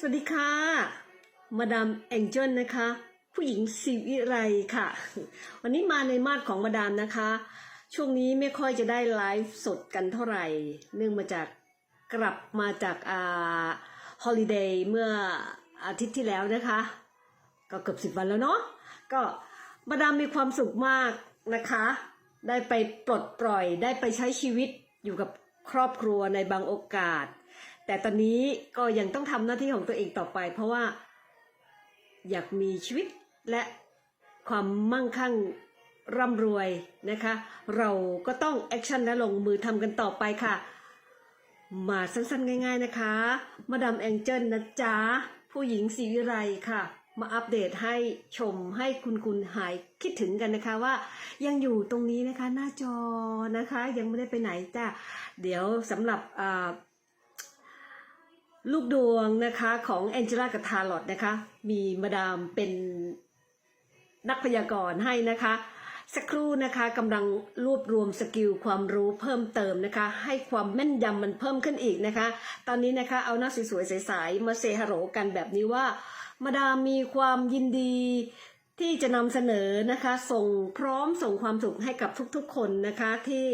สวัสดีค่ะ มาดามแองเจิลนะคะ ผู้หญิงสิวิไรค่ะ วันนี้มาในมาดของมาดามนะคะ ช่วงนี้ไม่ค่อยจะได้ไลฟ์สดกันเท่าไหร่ เนื่องมาจากกลับมาจากอ่าฮอลิเดย์เมื่ออาทิตย์ที่แล้วนะคะ ก็เกือบสิบวันแล้วเนาะก็มาดามมีความสุขมากนะคะ ได้ไปปลดปล่อยได้ไปใช้ชีวิตอยู่กับครอบครัวในบางโอกาส แต่ตอนนี้ก็ยังต้องทำหน้าที่ของตัวเองต่อไป เพราะว่าอยากมีชีวิตและความมั่งคั่งร่ำรวยนะคะ เราก็ต้องแอคชั่นและลงมือทำกันต่อไปค่ะ มาสั้นๆง่าย ๆนะคะ มาดามแองเจิลนะจ๊ะ ผู้หญิงศรีวิไลค่ะ มาอัปเดตให้ชมให้คุณคุณหายคิดถึงกันนะคะว่า ยังอยู่ตรงนี้นะคะหน้าจอนะคะ ยังไม่ได้ไปไหนจ้ะ เดี๋ยวสำหรับอ่า ลูกดวงนะคะของแองเจล่ากับทาร์ลอตนะคะ มีมาดามเป็นนักพยากรณ์ให้นะคะ สักครู่นะคะกำลังรวบรวมสกิลความรู้เพิ่มเติมนะคะ ให้ความแม่นยำมันเพิ่มขึ้นอีกนะคะ ตอนนี้นะคะเอาหน้าสวยๆใสๆมาเซฮัลโหลกันแบบนี้ว่า มาดามมีความยินดีที่จะนำเสนอนะคะ ส่งพร้อมส่งความสุขให้กับทุกๆ คนนะคะที่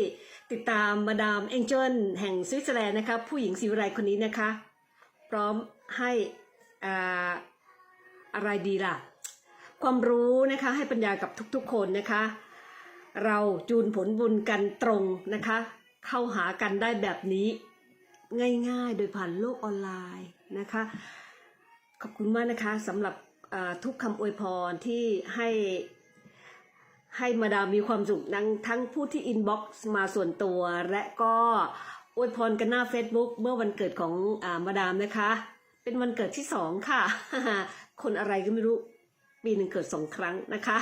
ติดตามมาดามเอ็งเจิลแห่งสวิตเซอร์แลนด์นะคะ ผู้หญิงสิวไรคนนี้นะคะ ร้อมให้ออะไรดีล่ะ ความรู้นะคะให้ปัญญากับทุกๆคนนะคะ เราจูนผลบุญกันตรงนะคะ เข้าหากันได้แบบนี้ ง่ายๆโดยผ่านโลกออนไลน์นะคะ ขอบคุณมากนะคะสำหรับทุกคำอวยพรที่ให้ให้มาดามมีความสุขทั้งทั้งผู้ที่อินบ็อกซ์มาส่วนตัวและก็ อวยพรกันหน้า Facebook เมื่อวันเกิดของอามาดามนะคะ เป็นวันเกิดที่สองค่ะ คนอะไรก็ไม่รู้ปีหนึ่งเกิดสองครั้งนะคะ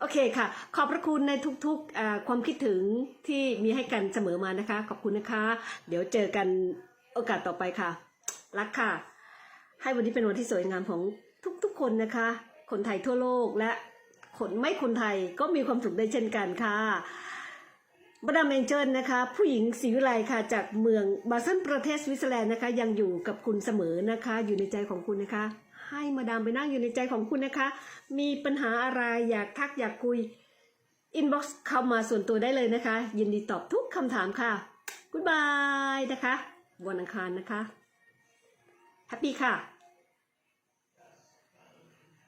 โอเคค่ะ ขอบพระคุณในทุกๆความคิดถึงที่มีให้กันเสมอมานะคะ ขอบคุณนะคะ เดี๋ยวเจอกันโอกาสต่อไปค่ะ รักค่ะ ให้วันนี้เป็นวันที่สวยงามของทุกๆคนนะคะ คนไทยทั่วโลกและคนไม่คนไทยก็มีความสุขได้เช่นกันค่ะ มาดามเองเจิลนะคะ ผู้หญิงศรีวิไลค่ะจากเมืองบาเซนประเทศสวิตเซอร์แลนด์นะคะ ยังอยู่กับคุณเสมอนะคะ อยู่ในใจของคุณนะคะ ให้มาดามไปนั่งอยู่ในใจของคุณนะคะ มีปัญหาอะไรอยากทักอยากคุยอินบ็อกซ์เข้ามาส่วนตัวได้เลยนะคะ ยินดีตอบทุกคำถามค่ะกุ o บายนะคะวันอังคารนะคะแฮปปี้ค่ะ